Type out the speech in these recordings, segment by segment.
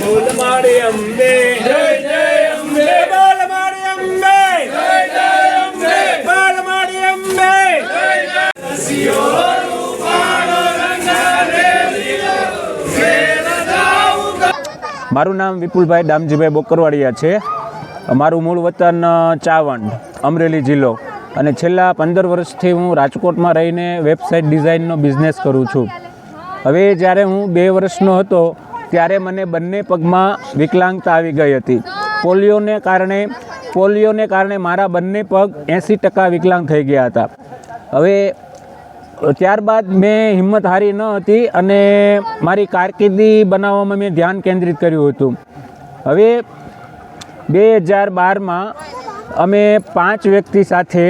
બોલ મારી અંબે. જય જય અંબે. બોલ મારી અંબે. જય જય અંબે. બોલ મારી અંબે. મારું નામ વિપુલભાઈ દામજીભાઈ બોકરવાડિયા છે. મારું મૂળ વતન ચાવંડ અમરેલી જિલ્લો. અને છેલ્લા પંદર વર્ષથી હું રાજકોટમાં રહીને વેબસાઇટ ડિઝાઇનનો બિઝનેસ કરું છું. હવે જ્યારે હું બે વર્ષનો હતો ત્યારે મને બંને પગમાં વિકલાંગતા આવી ગઈ હતી. પોલિયોને કારણે પોલિયોને કારણે મારા બંને પગ એંસી ટકા વિકલાંગ થઈ ગયા હતા. હવે, ત્યારબાદ મેં હિંમત હારી ન હતી અને મારી કારકિર્દી બનાવવામાં મેં ધ્યાન કેન્દ્રિત કર્યું હતું. હવે, બે હજાર બારમાં અમે પાંચ વ્યક્તિ સાથે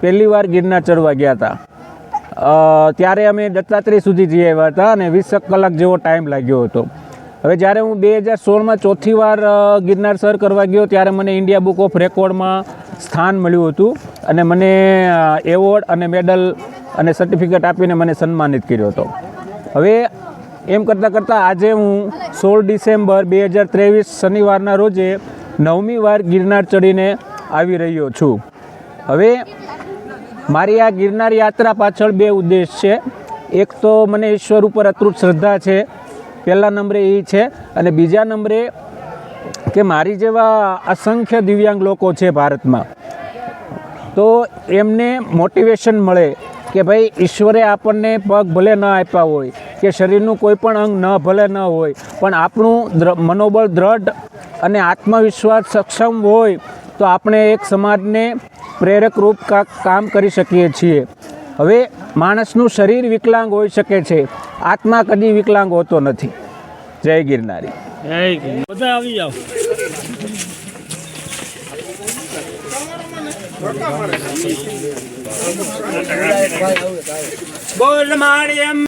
પહેલીવાર ગિરનાર ચડવા ગયા હતા. ત્યારે અમે દત્તાત્રેય સુધી જઈ આવ્યા હતા અને વીસ કલાક જેવો ટાઈમ લાગ્યો હતો. હવે જ્યારે હું બે હજાર સોળમાં ચોથી વાર ગિરનાર સર કરવા ગયો, ત્યારે મને ઇન્ડિયા બુક ઓફ રેકોર્ડમાં સ્થાન મળ્યું હતું અને મને એવોર્ડ અને મેડલ અને સર્ટિફિકેટ આપીને મને સન્માનિત કર્યો હતો. હવે એમ કરતાં કરતાં આજે હું સોળ ડિસેમ્બર બે હજાર ત્રેવીસ શનિવારના રોજે નવમી વાર ગિરનાર ચડીને આવી રહ્યો છું. હવે મારી આ ગિરનાર યાત્રા પાછળ બે ઉદ્દેશ છે. એક તો મને ઈશ્વર ઉપર અતૃટ શ્રદ્ધા છે પહેલા નંબરે એ છે અને બીજા નંબરે કે મારી જેવા અસંખ્ય દિવ્યાંગ લોકો છે ભારતમાં, તો એમને મોટિવેશન મળે કે ભાઈ ઈશ્વરે આપણને પગ ભલે ન આપ્યા હોય, કે શરીરનું કોઈ પણ અંગ ન ભલે ન હોય, પણ આપણું મનોબળ દ્રઢ અને આત્મવિશ્વાસ સક્ષમ હોય, તો આપણે એક સમાજને પ્રેરક રૂપ કાંક કામ કરી શકીએ છીએ. હવે માણસનું શરીર વિકલાંગ હોઈ શકે છે. આત્મા કદી વિકલાંગ હોતો નથી. જય ગિરનારી. બોલ મારી